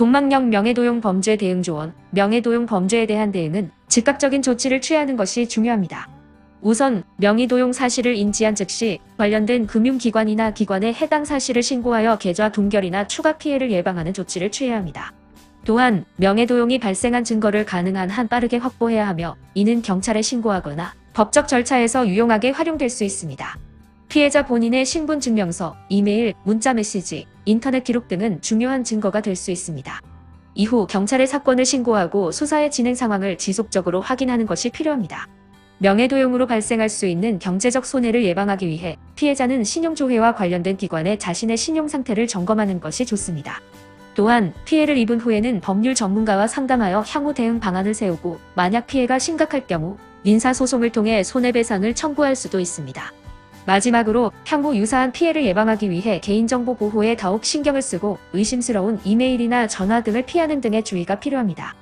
동막령 명예도용 범죄 대응조원, 명예도용 범죄에 대한 대응은 즉각적인 조치를 취하는 것이 중요합니다. 우선 명의도용 사실을 인지한 즉시 관련된 금융기관이나 기관에 해당 사실을 신고하여 계좌 동결이나 추가 피해를 예방하는 조치를 취해야 합니다. 또한 명예도용이 발생한 증거를 가능한 한 빠르게 확보해야 하며 이는 경찰에 신고하거나 법적 절차에서 유용하게 활용될 수 있습니다. 피해자 본인의 신분증명서, 이메일, 문자메시지, 인터넷 기록 등은 중요한 증거가 될 수 있습니다. 이후 경찰에 사건을 신고하고 수사의 진행 상황을 지속적으로 확인하는 것이 필요합니다. 명예도용으로 발생할 수 있는 경제적 손해를 예방하기 위해 피해자는 신용조회와 관련된 기관에 자신의 신용 상태를 점검하는 것이 좋습니다. 또한 피해를 입은 후에는 법률 전문가와 상담하여 향후 대응 방안을 세우고 만약 피해가 심각할 경우 민사소송을 통해 손해배상을 청구할 수도 있습니다. 마지막으로 향후 유사한 피해를 예방하기 위해 개인정보 보호에 더욱 신경을 쓰고 의심스러운 이메일이나 전화 등을 피하는 등의 주의가 필요합니다.